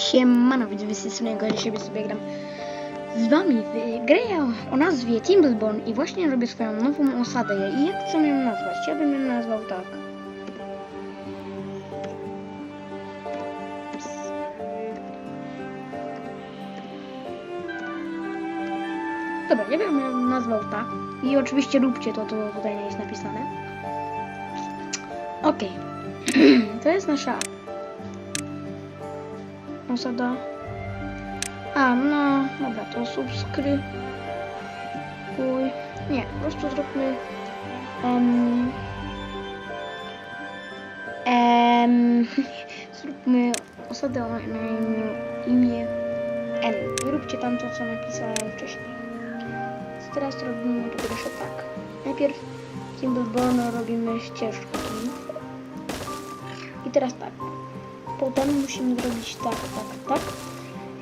Siemano, widzowie z tej strony siebie sobie gram z wami w grę o nazwie Timbleborn i właśnie robię swoją nową osadę i jak chcę ją nazwać? Ja bym ją nazwał tak. Dobra, ja bym ją nazwał tak i oczywiście róbcie to, to tutaj nie jest napisane. Okej, to jest nasza osada. A, no, dobra, to subskrybuj. Nie, po prostu zróbmy. Um, zróbmy osadę na imię, imię N. I róbcie tam to, co napisałem wcześniej. Teraz robimy to proszę tak. Najpierw Timbleborn robimy ścieżki. I teraz tak. Potem musimy zrobić tak, tak, tak.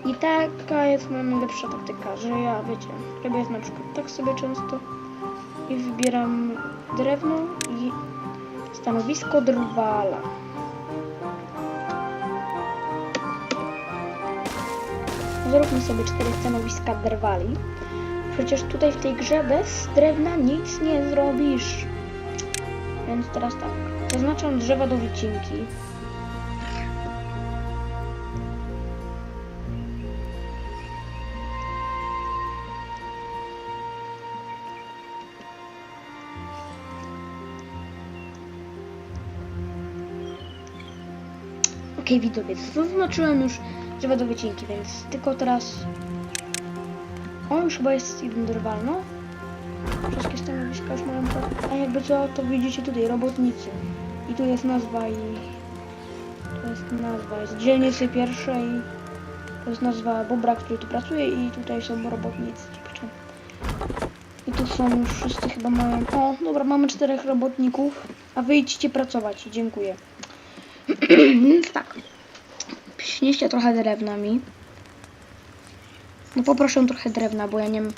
I taka jest moja najlepsza taktyka, że ja, wiecie, robię na przykład tak sobie często i wybieram drewno i stanowisko drwala. Zróbmy sobie cztery stanowiska drwali. Przecież tutaj w tej grze bez drewna nic nie zrobisz. Więc teraz tak. Zaznaczam drzewa do wycinki. Okej, widzowie, zaznaczyłem już drzewa do wycinki, więc tylko teraz... O, już chyba jest jeden drwal, no. Wszystkie stanowiska już mają. A jakby co, to widzicie tutaj, robotnicy. I tu jest nazwa i... To jest nazwa, jest dzielnicy pierwszej. To jest nazwa Bobra, który tu pracuje i tutaj są robotnicy. I tu są już wszyscy chyba mają... O, dobra, mamy czterech robotników. A wy idźcie pracować, dziękuję. Więc tak. Przynieście trochę drewna mi. No poproszę trochę drewna, bo ja nie mam...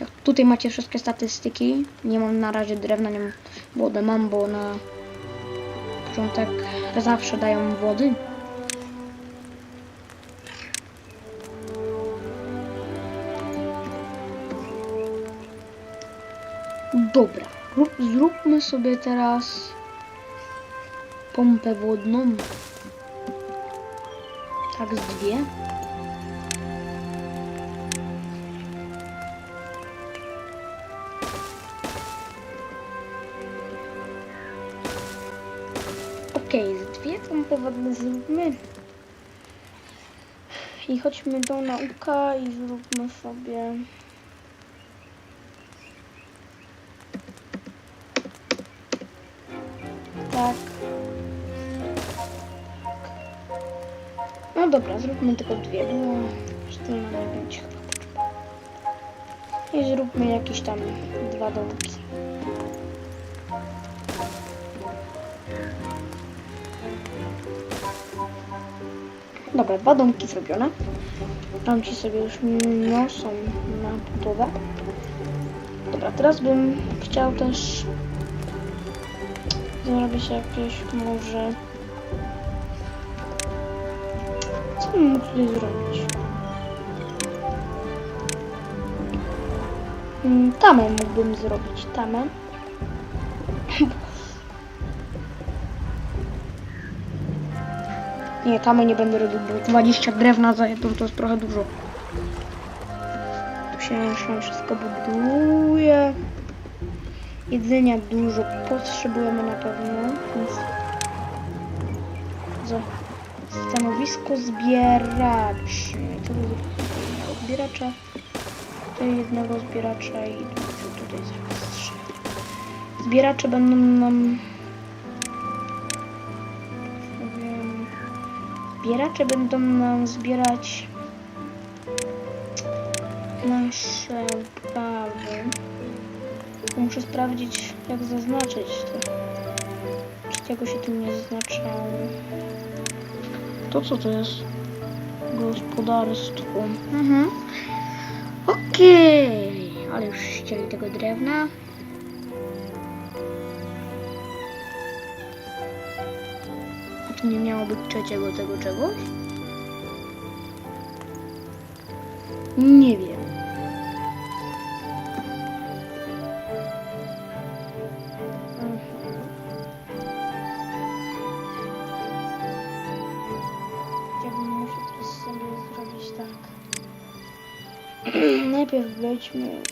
Jak tutaj macie wszystkie statystyki, nie mam na razie drewna, nie mam wody, mam, bo na początek zawsze dają wody. Dobra, rób, zróbmy sobie teraz pompę wodną. Tak z dwie. Okej, z dwie pompy wodne zróbmy. I chodźmy do nauka i zróbmy sobie... dobra, zróbmy tylko dwie, bo sztylna nie będzie chyba. I zróbmy jakieś tam dwa domki. Dobra, dwa domki zrobione. Tam ci sobie już niosą na budowę. Dobra, teraz bym chciał też zrobić jakieś może... Mógł tutaj zrobić? Mm, Tamę mógłbym zrobić, tamę. Nie, tamy nie będę robił, bo 20 drewna za jedną to jest trochę dużo. Tu się wszystko buduje. Jedzenia dużo potrzebujemy na pewno, więc stanowisko zbieraczy. Co to za zbieracza? Tutaj jednego zbieracza i tu- tutaj zaraz trzy. Zbieracze będą nam zbieracze będą nam zbierać nasze uprawy. Muszę sprawdzić, jak zaznaczyć to. Czy tego się tym nie zaznaczało. To co to jest? Gospodarstwo. Mhm. Okej, okay. ale już ścieli tego drewna. A nie miało być trzeciego tego czegoś? Nie wiem. Najpierw wejdźmy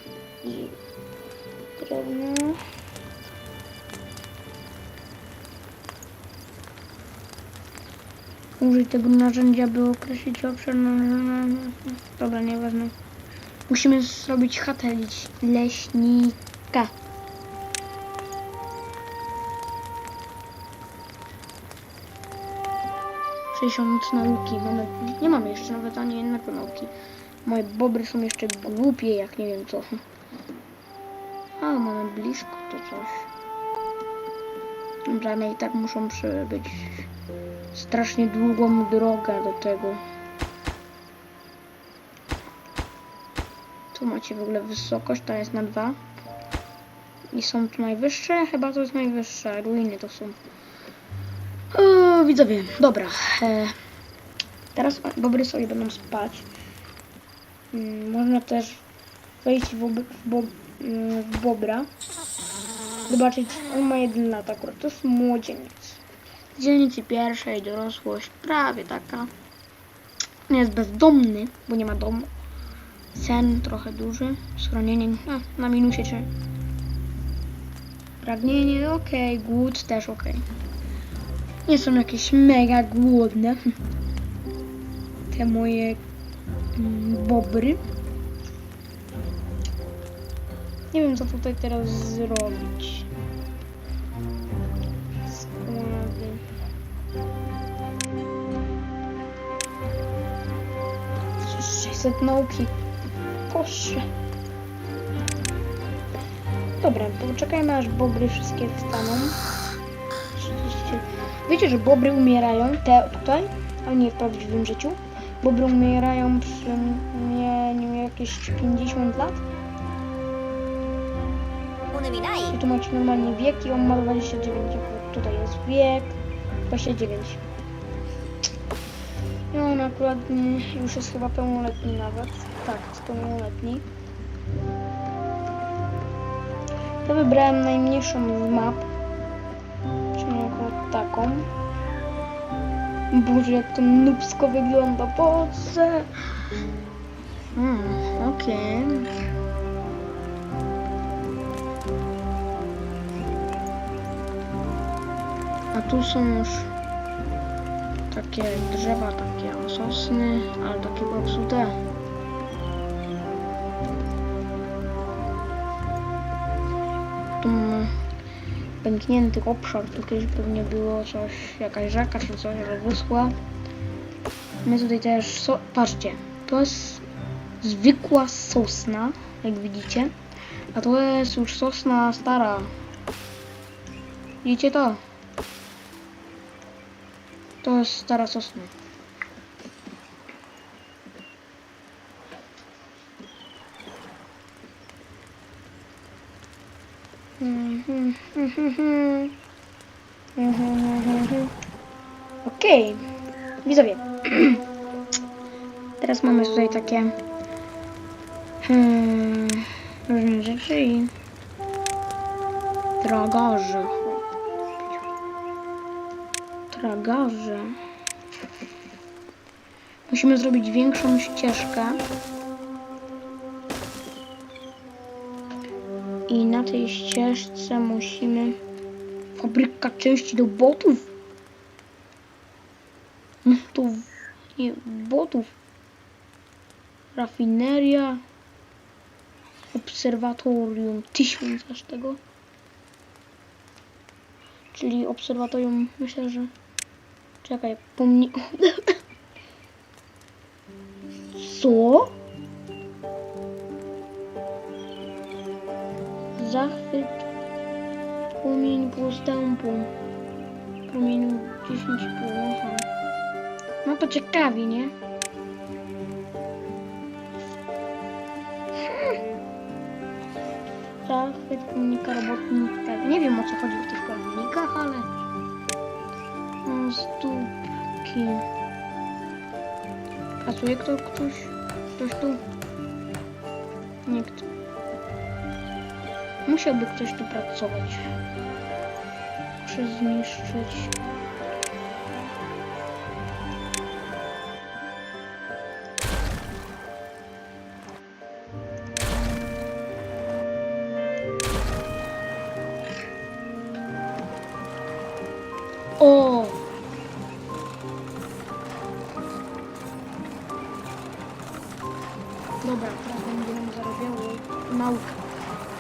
i drewno. Użyj tego narzędzia, by określić obszar. na- Dobra, nieważne. Musimy zrobić chatę leś- leśnika. Sześćdziesiąt nauki. Mamy, nie mamy jeszcze nawet ani jednego nauki. Moje bobry są jeszcze głupie, jak nie wiem co. A, mamy blisko to coś. Dobra, i tak muszą przebyć strasznie długą drogę do tego. Tu macie w ogóle wysokość, ta jest na dwa. I są tu najwyższe? Chyba to jest najwyższe. Ruiny to są. O, widzowie, dobra. E, teraz bobry sobie będą spać. Mm, można też wejść w, ob, bo, mm, w bobra. Zobaczyć, on ma 1 lat akurat. To jest młodzieniec. Z dzielnicy pierwszej dorosłość, prawie taka. Jest bezdomny, bo nie ma domu. Sen trochę duży, schronienie a, na minusie czy. Pragnienie, okej, głód też okej. Nie są jakieś mega głodne. Te moje bobry. Nie wiem co tutaj teraz zrobić. Składy. 600 nauki. Proszę. Dobra, poczekajmy aż bobry wszystkie wstaną. 30. Wiecie, że bobry umierają, te tutaj, ale nie w prawdziwym życiu. Bobry umierają przy mieniu jakieś 50 lat. I tu macie normalnie wiek i on ma 29. Tutaj jest wiek 29. I no, on akurat już jest chyba pełnoletni nawet. Tak, jest pełnoletni. Ja wybrałem najmniejszą z map, czyli akurat taką. Boże, jak to nubsko wygląda. Boże! Hmm, okej. A tu są już takie drzewa, takie sosny, ale takie popsute. Pęknięty obszar, tu kiedyś pewnie było coś, jakaś rzeka czy coś, ale wyschła. My tutaj też, so patrzcie, to jest zwykła sosna, jak widzicie, a to jest już sosna stara. Widzicie to? To jest stara sosna. Mhm. Okej, widzowie. Teraz mamy tutaj takie hmm, różne rzeczy i tragarze. Tragarze. Musimy zrobić większą ścieżkę. I na tej ścieżce musimy... Fabryka części do botów. No To... Nie, botów. Rafineria. Obserwatorium. Tysiąc aż tego. Czyli obserwatorium, myślę, że... Czekaj, pomni... Co? Zachwyt płomień postępu. Promieniu 10,5. aha. No to ciekawi, nie? Zachwyt pomnika robotnika. Nie wiem o co chodzi w tych pomnikach, ale... Stópki. Pracuje kto, ktoś? Ktoś tu? Nikt. Musiałby ktoś tu pracować. Muszę zniszczyć.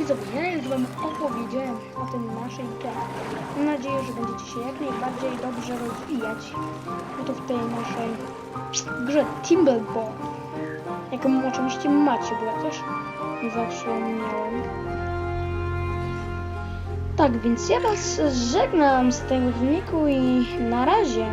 Widzowie, ja już Wam opowiedziałem o tym naszej grze. Mam nadzieję, że będziecie się jak najbardziej dobrze rozwijać. No to w tej naszej grze Timbleball. Jaką oczywiście macie, bo ja też miałem. Tak, więc ja Was żegnam z tego filmiku i na razie.